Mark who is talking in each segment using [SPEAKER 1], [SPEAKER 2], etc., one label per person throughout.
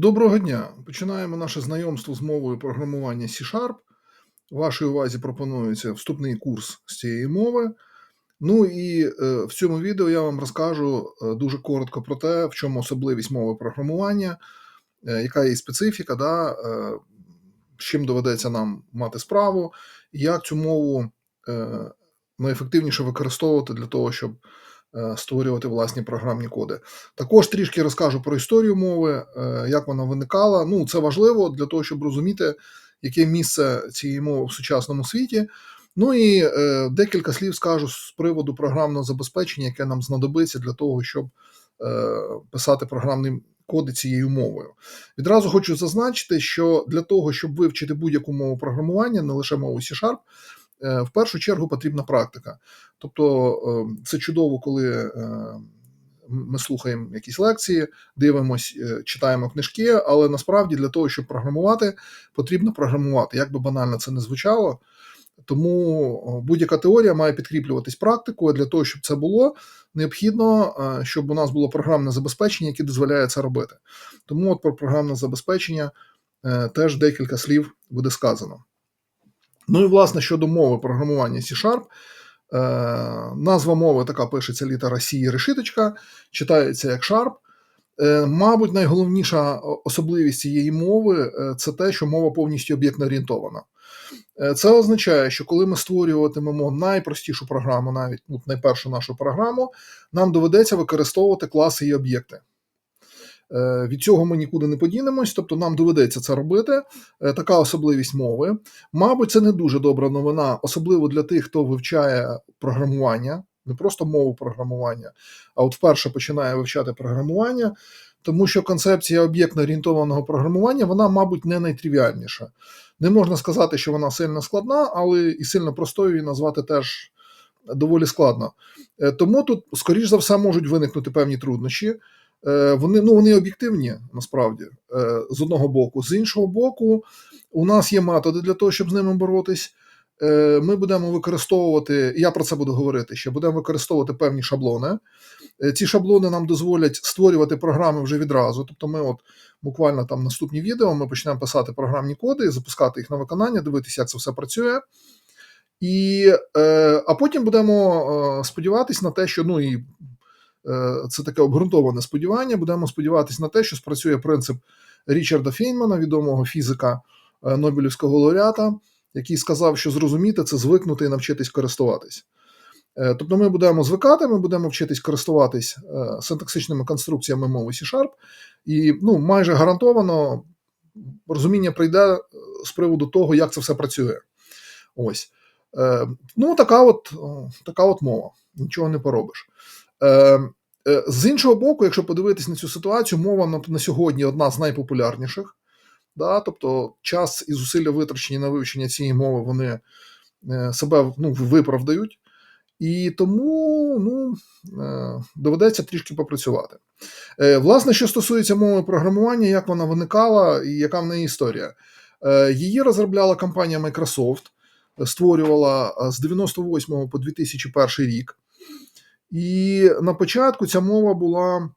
[SPEAKER 1] Доброго дня! Починаємо наше знайомство з мовою програмування C-Sharp. Вашій увазі пропонується вступний курс з цієї мови. Ну і е, в цьому відео я вам розкажу е, дуже коротко про те, в чому особливість мови програмування, е, яка її специфіка, да, з чим доведеться нам мати справу, і як цю мову найефективніше використовувати для того, щоб створювати власні програмні коди. Також трішки розкажу про історію мови, е, як вона виникала. Ну, це важливо для того, щоб розуміти, яке місце цієї мови в сучасному світі. Ну і е, декілька слів скажу з приводу програмного забезпечення, яке нам знадобиться для того, щоб е, писати програмні коди цією мовою. Відразу хочу зазначити, що для того, щоб вивчити будь-яку мову програмування, не лише мову C-Sharp, е, в першу чергу потрібна практика. Тобто е, це чудово, коли е, ми слухаємо якісь лекції, дивимось, е, читаємо книжки, але насправді для того, щоб програмувати, потрібно програмувати. Як би банально це не звучало. Тому будь-яка теорія має підкріплюватись практикою. Для того, щоб це було, необхідно, е, щоб у нас було програмне забезпечення, яке дозволяє це робити. Тому от про програмне забезпечення е, теж декілька слів буде сказано. Ну і власне щодо мови програмування C-Sharp, е, назва мови така пишеться літера C і решіточка, читається як Sharp. Е, Мабуть, найголовніша особливість цієї мови е, це те, що мова повністю об'єктно орієнтована. Е, Це означає, що коли ми створюватимемо найпростішу програму, навіть ну, найпершу нашу програму, нам доведеться використовувати класи і об'єкти. Е, Від цього ми нікуди не подінемось, тобто нам доведеться це робити. Е, Така особливість мови. Мабуть, це не дуже добра новина, особливо для тих, хто вивчає програмування, не просто мову програмування, а от вперше починає вивчати програмування, тому що концепція об'єктно орієнтованого програмування, вона, мабуть, не найтривіальніша. Не можна сказати, що вона сильно складна, але і сильно простою її назвати теж доволі складно. Е, Тому тут, скоріш за все, можуть виникнути певні труднощі. Е, Вони, ну, вони об'єктивні насправді е, з одного боку. З іншого боку, у нас є методи для того, щоб з ними боротись. Е, Ми будемо використовувати, я про це буду говорити ще, будемо використовувати певні шаблони. Ці шаблони нам дозволять створювати програми вже відразу. Тобто, ми, от буквально там наступні відео, ми почнемо писати програмні коди, запускати їх на виконання, дивитися, як це все працює. І, А потім будемо сподіватися на те, що ну і це таке обґрунтоване сподівання. Будемо сподіватися на те, що спрацює принцип Річарда Фейнмана, відомого фізика е, Нобелівського лауреата, який сказав, що зрозуміти це звикнути і навчитись користуватись. Е, Тобто ми будемо звикати, ми будемо вчитись користуватись е, синтаксичними конструкціями мови C-Sharp, і ну, майже гарантовано розуміння прийде е, з приводу того, як це все працює. Ось. Е, Ну, така от, така от мова. Нічого не поробиш. Е, е, З іншого боку, якщо подивитись на цю ситуацію, мова на, сьогодні одна з найпопулярніших. Да? Тобто час і зусилля витрачені на вивчення цієї мови, вони е, себе ну, виправдають. І тому ну, е, доведеться трішки попрацювати. Власне, що стосується мови програмування, як вона виникала і яка в неї історія. Її розробляла компанія Microsoft, створювала з 98 по 2001 рік. І на початку ця мова була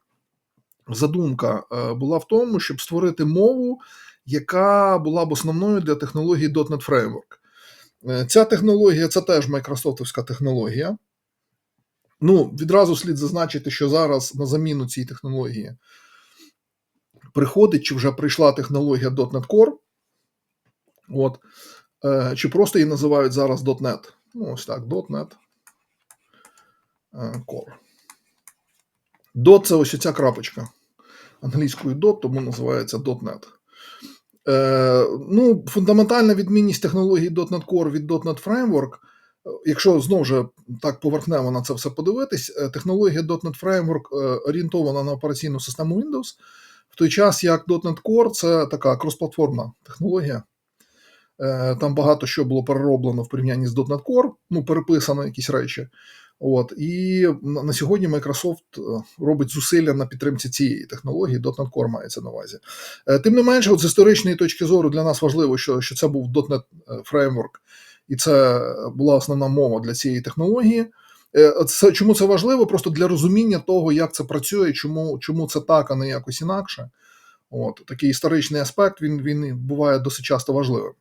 [SPEAKER 1] задумка е, була в тому, щоб створити мову, яка була б основною для технології .NET Framework. Е, Ця технологія це теж майкрософтовська технологія. Ну, відразу слід зазначити, що зараз на заміну цій технології приходить, чи вже прийшла технологія .NET Core, от, е, чи просто її називають зараз .NET. Ну, ось так, .NET е, Core. Dot це ось ця крапочка. Англійською dot, тому називається .NET. Е, ну, Фундаментальна відмінність технології .NET Core від .NET Framework, якщо знову ж так поверхнево на це все подивитись, е, технологія .NET Framework е, орієнтована на операційну систему Windows, в той час як .NET Core це така кросплатформна технологія. Там багато що було перероблено в порівнянні з .NET Core, ну, переписано якісь речі. От, І на сьогодні Microsoft е, робить зусилля на підтримці цієї технології, .NET Core мається на увазі. Е, Тим не менше, от з історичної точки зору для нас важливо, що, що це був .NET Framework, і це була основна мова для цієї технології. Е, Це, Чому це важливо? Просто для розуміння того, як це працює, чому, чому це так, а не якось інакше. От, Такий історичний аспект він він буває досить часто важливим.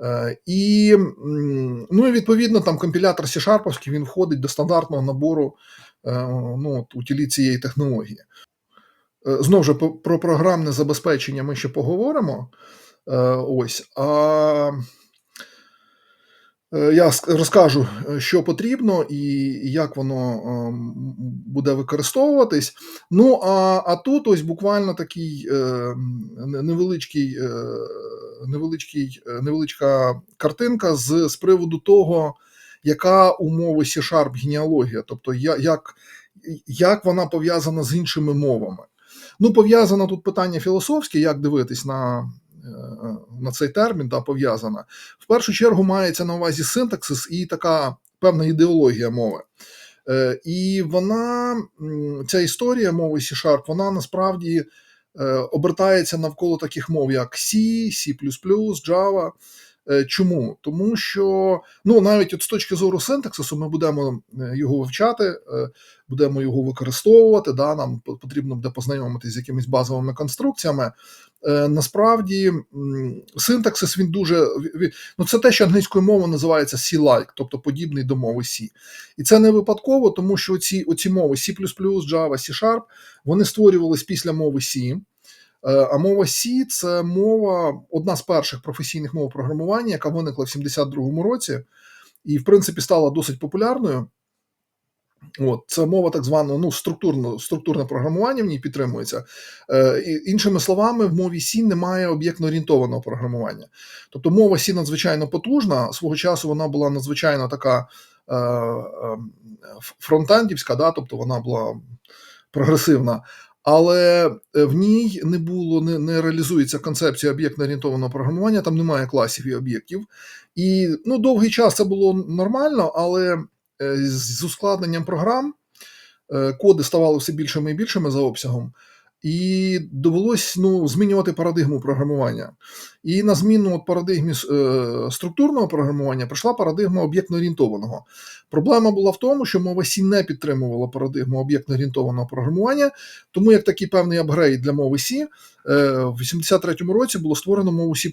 [SPEAKER 1] Е, І ну, і відповідно там компілятор C-Sharp він входить до стандартного набору е, ну, утиліт цієї технології. Е, Знову ж про програмне забезпечення ми ще поговоримо. Ось. А я розкажу, е, що потрібно і як воно ем, буде використовуватись. Ну, а а тут ось буквально такий е, невеличкий, невеличкий, невеличка картинка з з приводу того, яка умови C-Sharp генеалогія, тобто як, як вона пов'язана з іншими мовами. Ну, пов'язано тут питання філософське, як дивитись на на цей термін да, пов'язана. В першу чергу мається на увазі синтаксис і така певна ідеологія мови. Е, І вона, ця історія мови C-Sharp, вона насправді е, обертається навколо таких мов, як C, C, Java. Е, чому? Тому що ну навіть от з точки зору синтаксису ми будемо е, його вивчати, е, будемо його використовувати. Да, Нам потрібно буде познайомитися з якимись базовими конструкціями. Насправді синтаксис він дуже ну це те, що англійською мовою називається C-like, тобто подібний до мови C. І це не випадково, тому що оці, оці мови C, Java, C-Sharp, вони створювалися після мови C. Е, а мова C це мова, одна з перших професійних мов програмування, яка виникла в 72-му році, і, в принципі, стала досить популярною. От, Це мова так званого ну, структурно, структурне програмування в ній підтримується. Е, Іншими словами, в мові C немає об'єктно орієнтованого програмування. Тобто мова C надзвичайно потужна, свого часу вона була надзвичайно така е, е, фронтендівська, да, тобто вона була прогресивна але е, в ній не було, не не реалізується концепція об'єктно орієнтованого програмування, там немає класів і об'єктів. І ну, довгий час це було нормально, але е, з ускладненням програм е, коди ставали все більшими і більшими за обсягом. І довелось ну, змінювати парадигму програмування. І на зміну от парадигмі е, структурного програмування прийшла парадигма об'єктно-орієнтованого. Проблема була в тому, що мова C не підтримувала парадигму об'єктно-орієнтованого програмування, тому як такий певний апгрейд для мови C, е, в 83-му році було створено мову C.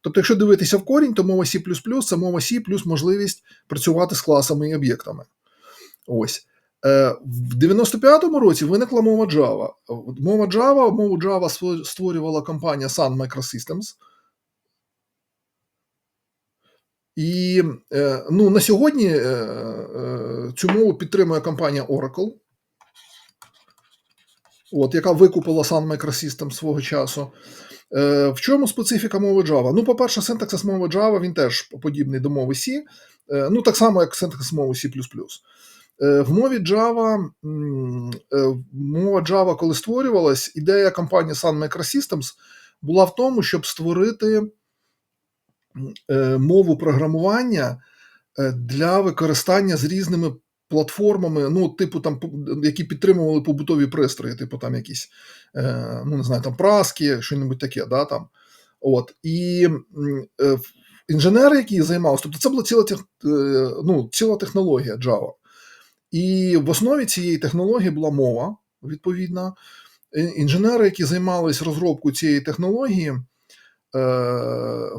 [SPEAKER 1] Тобто, якщо дивитися в корінь, то мова C це мова C плюс можливість працювати з класами і об'єктами. Ось. Е, в 95-му році виникла мова Java. Мова Java, мову Java створювала компанія Sun Microsystems. І е, ну, на сьогодні е, цю мову підтримує компанія Oracle, от, яка викупила Sun Microsystems свого часу. В чому специфіка мови Java? Ну, по-перше, синтаксис мови Java він теж подібний до мови C, ну так само, як синтаксис мови C. Е, в мові Java, е, мова Java, коли створювалась, ідея компанії Sun Microsystems була в тому, щоб створити е, мову програмування для використання з різними платформами, ну, типу, там, які підтримували побутові пристрої, типу там якісь, ну, не знаю, там праски, що-небудь таке. да, там. От. І інженери, які займалися, тобто це була ціла ну, ціла технологія Java. І в основі цієї технології була мова, відповідна. Інженери, які займалися розробкою цієї технології, е,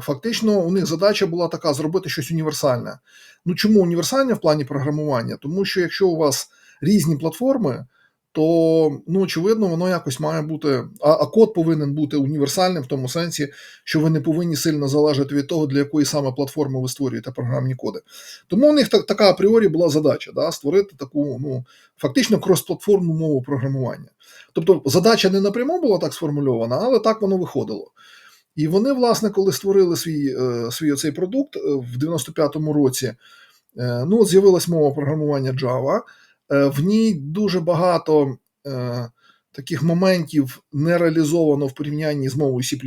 [SPEAKER 1] фактично у них задача була така: зробити щось універсальне. Ну чому універсальне в плані програмування? Тому що якщо у вас різні платформи, то ну, очевидно, воно якось має бути. А, а код повинен бути універсальним в тому сенсі, що ви не повинні сильно залежати від того, для якої саме платформи ви створюєте програмні коди. Тому у них так, така апріорі була задача да, створити таку ну, фактично кросплатформну мову програмування. Тобто задача не напряму була так сформульована, але так воно виходило. І вони, власне, коли створили свій е, свій оцей продукт е, в 95-му році, е, ну, з'явилась мова програмування Java. Е, в ній дуже багато е, таких моментів не реалізовано в порівнянні з мовою C.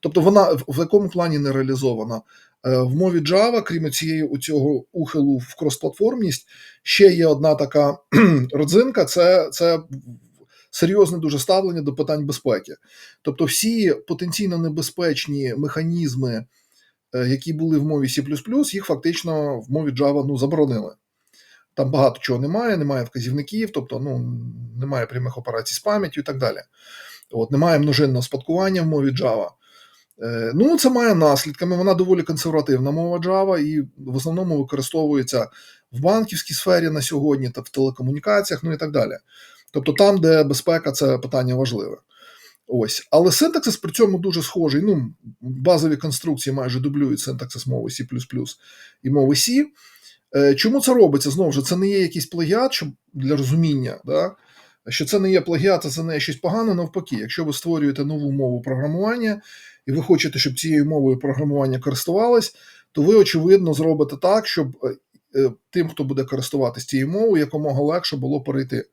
[SPEAKER 1] Тобто вона в якому плані не реалізована? Е, в мові Java, крім цієї цього ухилу в кросплатформність, ще є одна така родзинка: це, це серйозне дуже ставлення до питань безпеки. Тобто, всі потенційно небезпечні механізми, які були в мові C, їх фактично в мові Java ну, заборонили. Там багато чого немає, немає вказівників, тобто ну, немає прямих операцій з пам'яттю і так далі. От, немає множинного спадкування в мові Java. Е, Ну, це має наслідками. Вона доволі консервативна мова Java і в основному використовується в банківській сфері на сьогодні та в телекомунікаціях, ну і так далі. Тобто там, де безпека це питання важливе. Ось, але синтаксис при цьому дуже схожий. Ну, базові конструкції майже дублюють синтаксис мови C і мови C. Е, Чому це робиться? Знову ж це не є якийсь плагіат для розуміння, да? що це не є плагіат, а це не є щось погане, навпаки, якщо ви створюєте нову мову програмування і ви хочете, щоб цією мовою програмування користувались, то ви, очевидно, зробите так, щоб е, е, тим, хто буде користуватися цією мовою, якомога легше було перейти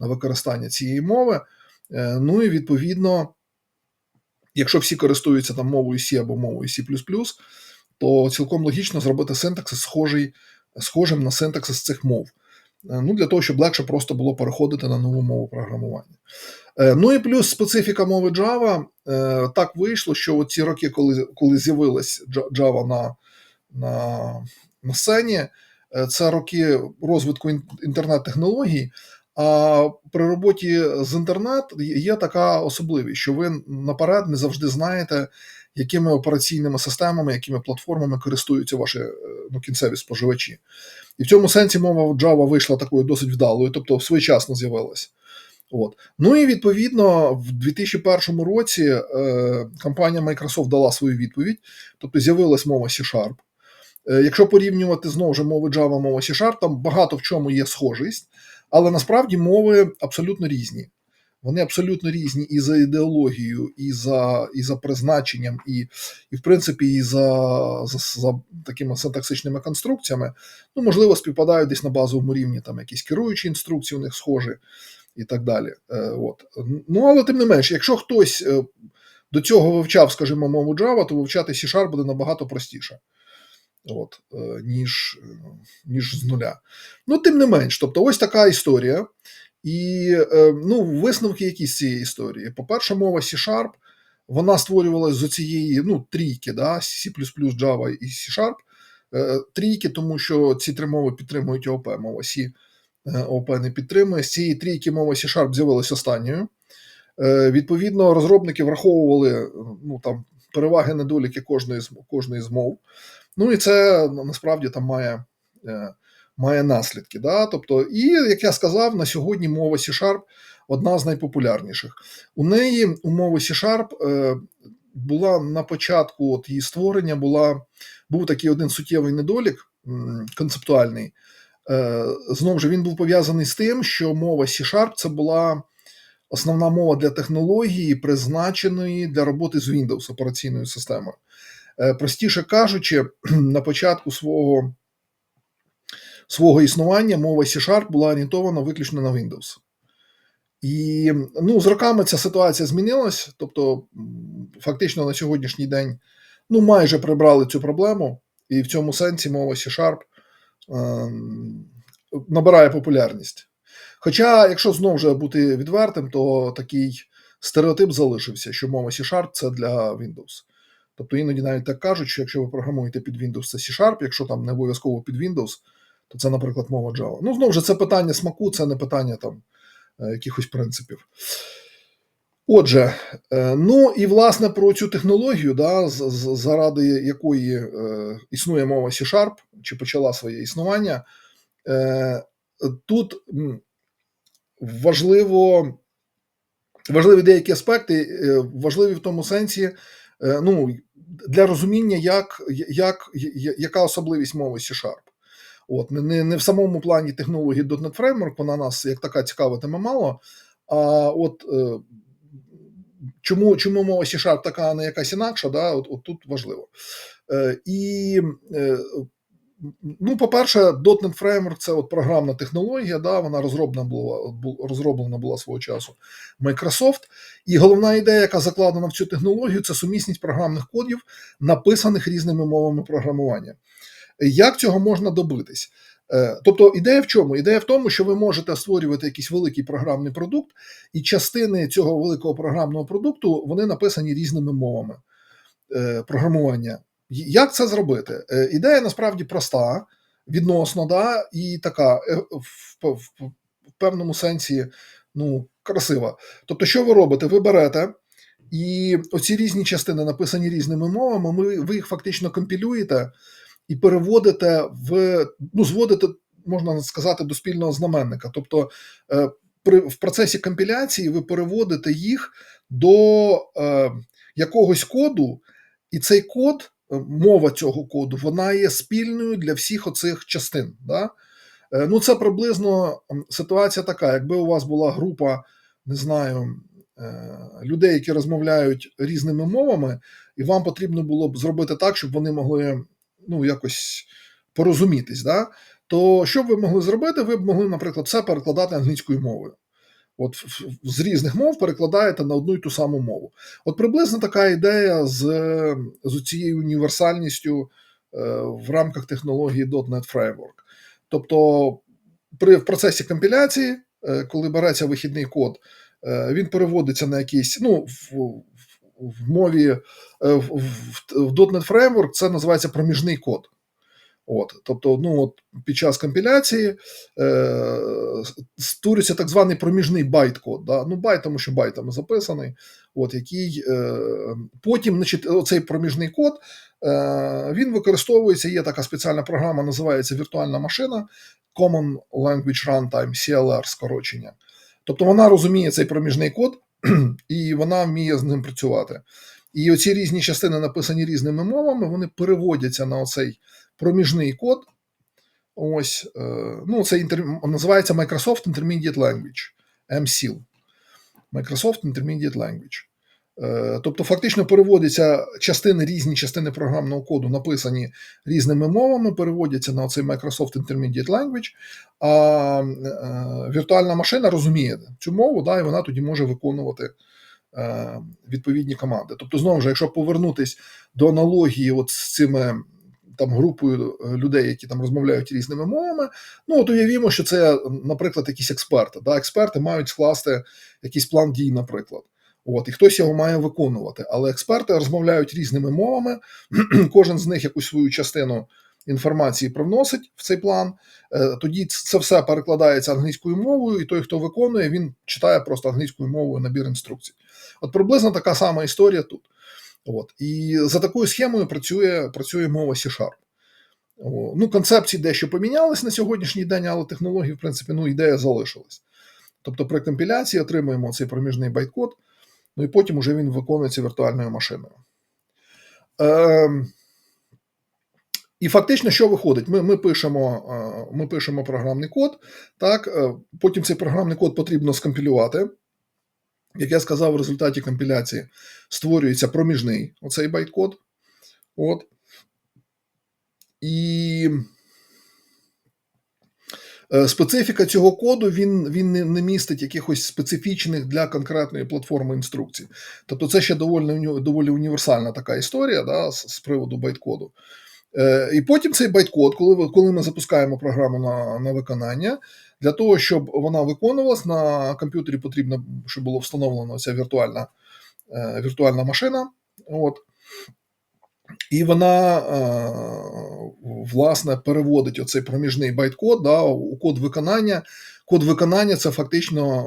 [SPEAKER 1] на використання цієї мови. Ну і відповідно, якщо всі користуються там мовою C або мовою C, то цілком логічно зробити синтаксис схожий, схожим на синтаксис цих мов. Е, Ну, Для того, щоб легше просто було переходити на нову мову програмування. Е, Ну і плюс специфіка мови Java. Е, Так вийшло, що ці роки, коли коли з'явилась Java на, на, на сцені, це роки розвитку інтернет-технологій. А при роботі з інтернет є така особливість, що ви наперед не завжди знаєте, якими операційними системами, якими платформами користуються ваші ну, кінцеві споживачі. І в цьому сенсі мова Java вийшла такою досить вдалою, тобто своєчасно з'явилася. От. Ну і відповідно в 2001 році е, компанія Microsoft дала свою відповідь, тобто з'явилась мова C-Sharp. Е, якщо порівнювати знову ж мови Java, мова C-Sharp, там багато в чому є схожість, але насправді мови абсолютно різні. Вони абсолютно різні і за ідеологією, і за і за призначенням, і, і в принципі, і за, за за, такими синтаксичними конструкціями. Ну, можливо, співпадають десь на базовому рівні, там якісь керуючі інструкції у них схожі і так далі. Е, от. Ну, але тим не менш, якщо хтось е, до цього вивчав, скажімо, мову Java, то вивчати C-Sharp буде набагато простіше. От, е, ніж ніж з нуля. Ну, тим не менш, тобто, ось така історія. І ну, висновки які з цієї історії. По-перше, мова C-Sharp, вона створювалася з цієї ну, трійки, да, C, Java і C-Sharp. Трійки, тому що ці три мови підтримують ООП, мова C ООП не підтримує. З цієї трійки мова C-Sharp з'явилася останньою. Відповідно, розробники враховували ну, там, переваги недоліки кожної з кожної з мов. Ну і це насправді там має має наслідки. Да? Тобто, І, як я сказав, на сьогодні мова C-Sharp одна з найпопулярніших. У неї у мови C-Sharp була на початку от її створення була, був такий один суттєвий недолік концептуальний. Знову ж він був пов'язаний з тим, що мова C-Sharp це була основна мова для технології, призначеної для роботи з Windows операційною системою. Простіше кажучи, на початку свого свого існування мова C-Sharp була орієнтована виключно на Windows. І ну, з роками ця ситуація змінилась. Тобто, фактично на сьогоднішній день ну, майже прибрали цю проблему, і в цьому сенсі мова C-Sharp е, набирає популярність. Хоча, якщо знову ж бути відвертим, то такий стереотип залишився, що мова C-Sharp це для Windows. Тобто іноді навіть так кажуть, що якщо ви програмуєте під Windows, це C-Sharp, якщо там не обов'язково під Windows, то це, наприклад, мова Java. Ну, знову ж, це питання смаку, це не питання там е, якихось принципів. Отже, е, ну і власне про цю технологію, да, заради якої е, існує мова C-Sharp, чи почала своє існування, тут важливо, важливі деякі аспекти, важливі в тому сенсі, ну, для розуміння, як, як, яка особливість мови C-Sharp. От, Не не в самому плані технології .NET Framework, вона нас як така цікавитиме мало. А от е, чому чому мова C-Sharp така, а не якась інакша, да, от, от тут важливо. Е, І, е, ну, по-перше, .NET Framework це от програмна технологія, да, вона розроблена була розроблена була свого часу Microsoft. І головна ідея, яка закладена в цю технологію, це сумісність програмних кодів, написаних різними мовами програмування. Як цього можна добитись? Е, тобто ідея в чому? Ідея в тому, що ви можете створювати якийсь великий програмний продукт, і частини цього великого програмного продукту вони написані різними мовами е, програмування. Як це зробити? Е, ідея насправді проста, відносно, да, і така в, в, в певному сенсі ну, красива. Тобто, що ви робите? Ви берете і оці різні частини, написані різними мовами, ми, ви їх фактично компілюєте і переводите в ну, зводите, можна сказати, до спільного знаменника. Тобто, е, при в процесі компіляції ви переводите їх до е, якогось коду, і цей код, е, мова цього коду, вона є спільною для всіх оцих частин. Да? Е, Ну, це приблизно ситуація така: якби у вас була група, не знаю, е, людей, які розмовляють різними мовами, і вам потрібно було б зробити так, щоб вони могли ну, якось порозумітись. Да? То що б ви могли зробити? Ви б могли, наприклад, все перекладати англійською мовою. От з різних мов перекладаєте на одну й ту саму мову. От приблизно така ідея з, з цією універсальністю е, в рамках технології .NET Framework. Тобто, при в процесі компіляції, е, коли береться вихідний код, е, він переводиться на якийсь, ну, в, в, мові в, в .NET Framework це називається проміжний код. От, тобто, ну от під час компіляції е, створюється так званий проміжний байт-код. Да? Ну, байт, тому що байтами записаний, от, який е, потім, значить, оцей проміжний код е, він використовується. Є така спеціальна програма, називається віртуальна машина Common Language Runtime, CLR скорочення. Тобто вона розуміє цей проміжний код і вона вміє з ним працювати. І оці різні частини, написані різними мовами, вони переводяться на оцей проміжний код. Ось, е, ну, це інтер... називається Microsoft Intermediate Language, MSIL. Microsoft Intermediate Language. Е, Тобто, фактично переводяться частини, різні частини програмного коду, написані різними мовами, переводяться на цей Microsoft Intermediate Language, а е, віртуальна машина розуміє цю мову, да, і вона тоді може виконувати відповідні команди. Тобто, знову ж, якщо повернутись до аналогії от з цими там групою е, людей, які там розмовляють різними мовами. Ну от уявімо, що це, наприклад, якісь експерти. Да? Експерти мають скласти якийсь план дій, наприклад. От, і хтось його має виконувати. Але експерти розмовляють різними мовами, кожен з них якусь свою частину інформації привносить в цей план. Е, Тоді це все перекладається англійською мовою, і той, хто виконує, він читає просто англійською мовою набір інструкцій. От приблизно така сама історія тут. От. І за такою схемою працює працює мова C-Sharp. Ну, концепції дещо помінялись на сьогоднішній день, але технології, в принципі, ну, ідея залишилась. Тобто при компіляції отримуємо цей проміжний байткод, ну і потім уже він виконується віртуальною машиною. Е, і фактично, що виходить? Ми ми, пишемо е, ми пишемо програмний код, так, е, потім цей програмний код потрібно скомпілювати. Як я сказав, в результаті компіляції створюється проміжний оцей байткод. От. І е, специфіка цього коду він він не, містить якихось специфічних для конкретної платформи інструкцій. Тобто, це ще доволі доволі універсальна така історія да, з приводу байткоду. Е, І потім цей байткод, коли коли ми запускаємо програму на, на виконання. Для того, щоб вона виконувалась, на комп'ютері потрібно, щоб було встановлено ця віртуальна е, віртуальна машина. От. І вона, е, власне, переводить оцей проміжний байткод да, у код виконання. Код виконання це фактично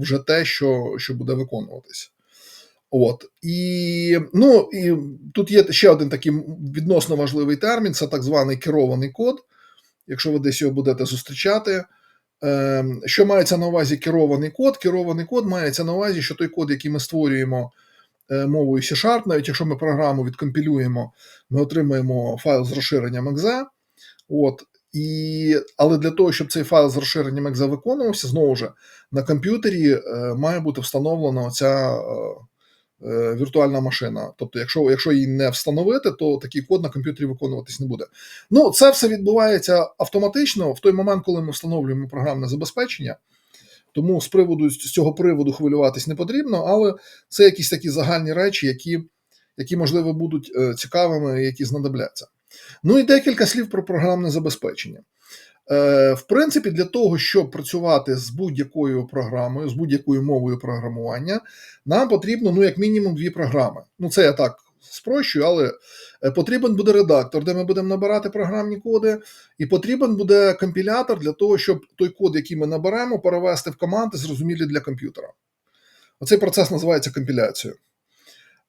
[SPEAKER 1] вже те, що що буде виконуватися. От. І, ну, і тут є ще один такий відносно важливий термін це так званий керований код. Якщо ви десь його будете зустрічати. Що мається на увазі керований код? Керований код мається на увазі, що той код, який ми створюємо е, мовою C-Sharp, навіть якщо ми програму відкомпілюємо, ми отримаємо файл з розширенням exe. От, і, Але для того, щоб цей файл з розширенням exe виконувався, знову ж на комп'ютері е, має бути встановлена ця е, віртуальна машина. Тобто, якщо якщо її не встановити, то такий код на комп'ютері виконуватись не буде. Ну, це все відбувається автоматично в той момент, коли ми встановлюємо програмне забезпечення. Тому з приводу з цього приводу хвилюватись не потрібно, але це якісь такі загальні речі, які, які можливо, будуть е, цікавими, які знадобляться. Ну і декілька слів про програмне забезпечення. Е, В принципі, для того, щоб працювати з будь-якою програмою, з будь-якою мовою програмування, нам потрібно, ну, як мінімум, дві програми. Ну, це я так спрощую, але е, потрібен буде редактор, де ми будемо набирати програмні коди, і потрібен буде компілятор для того, щоб той код, який ми наберемо, перевести в команди, зрозумілі для комп'ютера. Оцей процес називається компіляцією.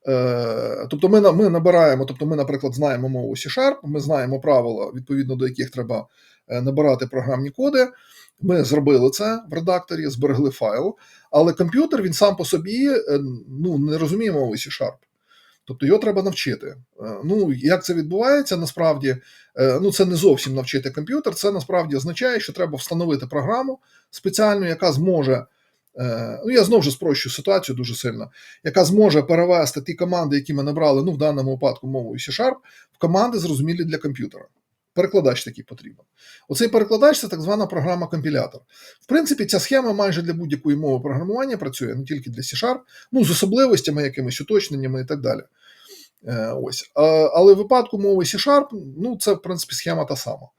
[SPEAKER 1] Е, Тобто ми, ми набираємо, тобто ми, наприклад, знаємо мову C-Sharp, ми знаємо правила, відповідно до яких треба набирати програмні коди. Ми зробили це в редакторі, зберегли файл, але комп'ютер він сам по собі е, ну, не розуміє мови C-Sharp. Тобто його треба навчити. Е, Ну, як це відбувається, насправді, е, ну це не зовсім навчити комп'ютер. Це насправді означає, що треба встановити програму спеціальну, яка зможе. е, Ну, я знову ж спрощую ситуацію дуже сильно, яка зможе перевести ті команди, які ми набрали, ну в даному випадку мовою C-Sharp, в команди зрозумілі для комп'ютера. Перекладач такий потрібен. Оцей перекладач це так звана програма компілятор. В принципі, ця схема майже для будь-якої мови програмування працює, не тільки для C-Sharp, ну з особливостями, якимись уточненнями і так далі. Е, ось. А, але в випадку мови C-Sharp, ну це в принципі схема та сама.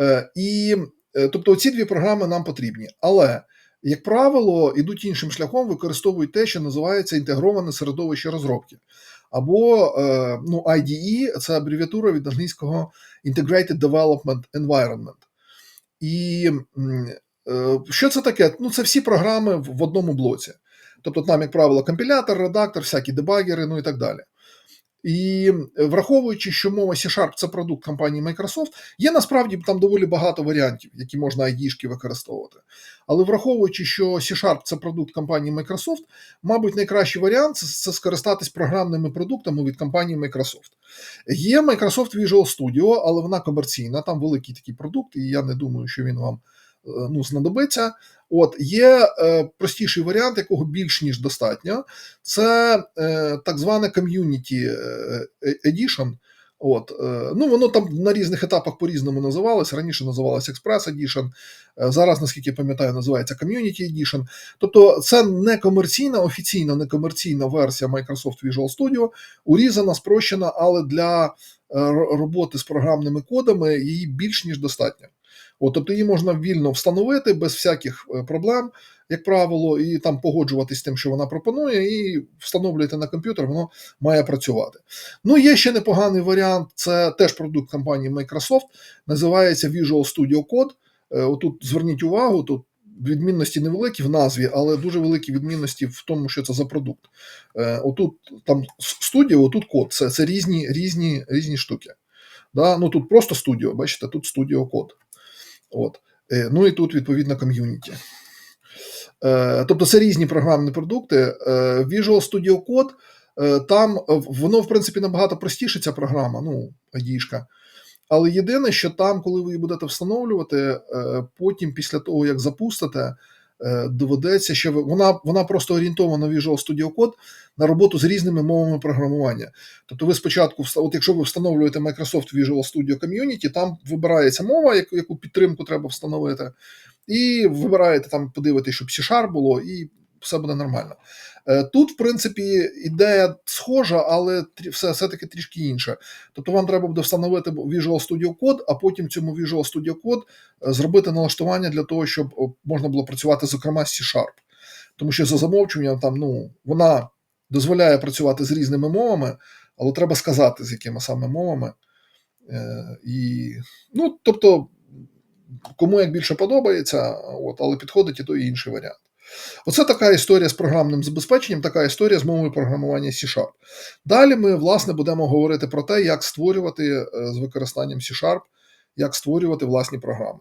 [SPEAKER 1] Е, і, е, тобто, ці дві програми нам потрібні. Але, як правило, ідуть іншим шляхом, використовують те, що називається інтегроване середовище розробки. Або е, ну, IDE це абревіатура від англійського Integrated Development Environment. І е, що це таке? Ну, це всі програми в одному блоці. Тобто, там, як правило, компілятор, редактор, всякі дебагери, ну і так далі. І е, враховуючи, що мова C-Sharp це продукт компанії Microsoft, є насправді там доволі багато варіантів, які можна ID-шки використовувати. Але враховуючи, що C-Sharp це продукт компанії Microsoft, мабуть, найкращий варіант це, це скористатись програмними продуктами від компанії Microsoft. Є Microsoft Visual Studio, але вона комерційна, там великий такий продукт, і я не думаю, що він вам е, ну, знадобиться. От є е, простіший варіант, якого більш ніж достатньо. Це е, так зване Community е, Edition. От, е, ну воно там на різних етапах по-різному називалось. Раніше називалось Express Edition, е, зараз, наскільки я пам'ятаю, називається Community Edition. Тобто, це не комерційна, офіційна некомерційна версія Microsoft Visual Studio, урізана, спрощена, але для е, роботи з програмними кодами її більш ніж достатньо. От, тобто її можна вільно встановити без всяких е, проблем, як правило, і там погоджуватись з тим, що вона пропонує, і встановлюєте на комп'ютер, воно має працювати. Ну, є ще непоганий варіант, це теж продукт компанії Microsoft, називається Visual Studio Code. Е, Отут зверніть увагу, тут відмінності невеликі в назві, але дуже великі відмінності в тому, що це за продукт. Е, Отут там студіо, отут код. Це, це різні, різні, різні штуки. Да? Ну тут просто студіо, бачите, тут студіо код. От. Е, Ну і тут, відповідно, ком'юніті. Е, Тобто це різні програмні продукти. Е, Visual Studio Code, там воно, в принципі, набагато простіше, ця програма, ну, ID-шка. Але єдине, що там, коли ви її будете встановлювати, потім, після того, як запустите, доведеться, що ви, вона, вона просто орієнтована Visual Studio Code на роботу з різними мовами програмування. Тобто ви спочатку, от якщо ви встановлюєте Microsoft Visual Studio Community, там вибирається мова, яку, підтримку треба встановити, і вибираєте там, подивитись, щоб C-Sharp було, і все буде нормально. Е, Тут, в принципі, ідея схожа, але все, все-таки трішки інша. Тобто вам треба буде встановити Visual Studio Code, а потім цьому Visual Studio Code е, зробити налаштування для того, щоб можна було працювати, зокрема, з C-Sharp. Тому що за замовчуванням там, ну, вона дозволяє працювати з різними мовами, але треба сказати, з якими саме мовами. Е, і, ну, тобто, кому як більше подобається, от, але підходить і той інший варіант. Оце така історія з програмним забезпеченням, така історія з мовою програмування C-Sharp. Далі ми, власне, будемо говорити про те, як створювати е, з використанням C-Sharp, як створювати власні програми.